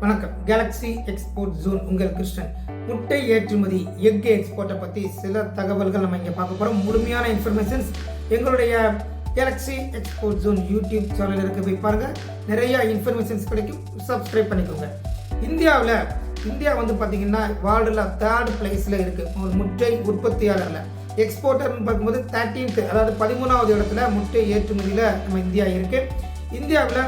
வணக்கம். Galaxy export zone உங்கள் கிருஷ்ணன். முட்டை ஏற்றுமதி எக் எக்ஸ்போர்ட்டை பற்றி சில தகவல்கள் நம்ம இங்கே பார்க்க போகிறோம் முழுமையான இன்ஃபர்மேஷன்ஸ் எங்களுடைய Galaxy Export Zone YouTube channel இருக்க. போய் பாருங்கள் நிறையா இன்ஃபர்மேஷன்ஸ் கிடைக்கும். சப்ஸ்கிரைப் பண்ணிக்கோங்க. இந்தியாவில் இந்தியா வந்து பார்த்தீங்கன்னா வேர்ல்டில் தேர்ட் பிளேஸில் இருக்குது ஒரு முட்டை உற்பத்தியாளரில். எக்ஸ்போர்ட்டர்னு பார்க்கும்போது தேர்ட்டீன்த் அதாவது பதிமூணாவது இடத்துல முட்டை ஏற்றுமதியில் நம்ம இந்தியா இருக்குது இந்தியாவில்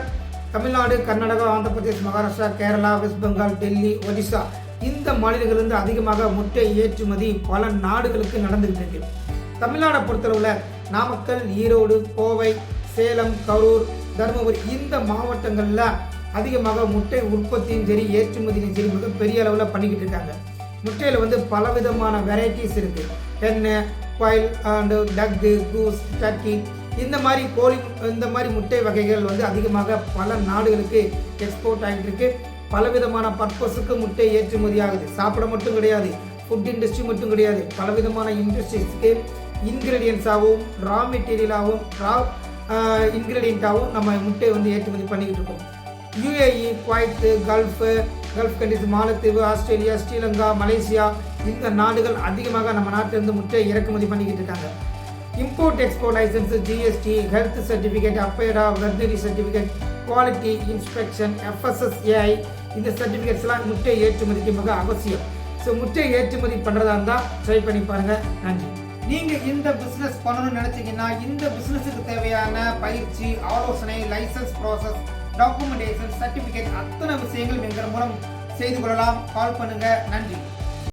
தமிழ்நாடு கர்நாடகா ஆந்திர பிரதேஷ் மகாராஷ்டிரா கேரளா வெஸ்ட் பெங்கால் டெல்லி ஒடிசா இந்த மாநிலங்களிலிருந்து அதிகமாக முட்டை ஏற்றுமதி பல நாடுகளுக்கு நடந்துகிட்டு இருக்கு தமிழ்நாடை பொறுத்தளவில் நாமக்கல் ஈரோடு கோவை சேலம் கரூர் தருமபுரி இந்த மாவட்டங்களில் அதிகமாக முட்டை உற்பத்தியும் சரி ஏற்றுமதியும் சரி மிகப்பெரிய அளவில் பண்ணிக்கிட்டு இருக்காங்க. முட்டையில் வந்து பலவிதமான வெரைட்டிஸ் இருக்குது hen quail and duck goose ducky இந்த மாதிரி கோழி இந்த மாதிரி முட்டை வகைகள் வந்து அதிகமாக பல நாடுகளுக்கு எக்ஸ்போர்ட் ஆகிட்டு இருக்கு பலவிதமான பர்பஸுக்கு முட்டை ஏற்றுமதி ஆகுது சாப்பிட மட்டும் கிடையாது. ஃபுட் இண்டஸ்ட்ரி மட்டும் கிடையாது. பலவிதமான இண்டஸ்ட்ரீஸ்க்கு இன்க்ரீடியன்ஸாகவும் ரா மெட்டீரியலாகவும் ரா இன்க்ரீடியண்ட்டாகவும் நம்ம முட்டை வந்து ஏற்றுமதி பண்ணிக்கிட்டு இருக்கோம். UAE Kuwait gulf gulf countries மாலத்தீவு ஆஸ்திரேலியா ஸ்ரீலங்கா மலேசியா இந்த நாடுகள் அதிகமாக நம்ம நாட்டிலிருந்து முட்டை இறக்குமதி பண்ணிக்கிட்டு இருக்காங்க. Import export licence GST health certificate Opera veterinary certificate quality inspection FSSAI இந்த சர்டிஃபிகேட்ஸ்லாம் முட்டை ஏற்றுமதிக்கு மிக அவசியம். ஸோ முட்டை ஏற்றுமதி பண்ணுறதா இருந்தால் ட்ரை பண்ணி பாருங்கள் நன்றி. நீங்கள் இந்த பிஸ்னஸ் பண்ணணும்னு நினச்சிங்கன்னா இந்த பிஸ்னஸுக்கு தேவையான பயிற்சி ஆலோசனை லைசன்ஸ் ப்ராசஸ் டாக்குமெண்டேஷன் சர்டிஃபிகேட் அத்தனை விஷயங்களும் எங்கள் மூலம் செய்து கொள்ளலாம். கால் பண்ணுங்கள் நன்றி.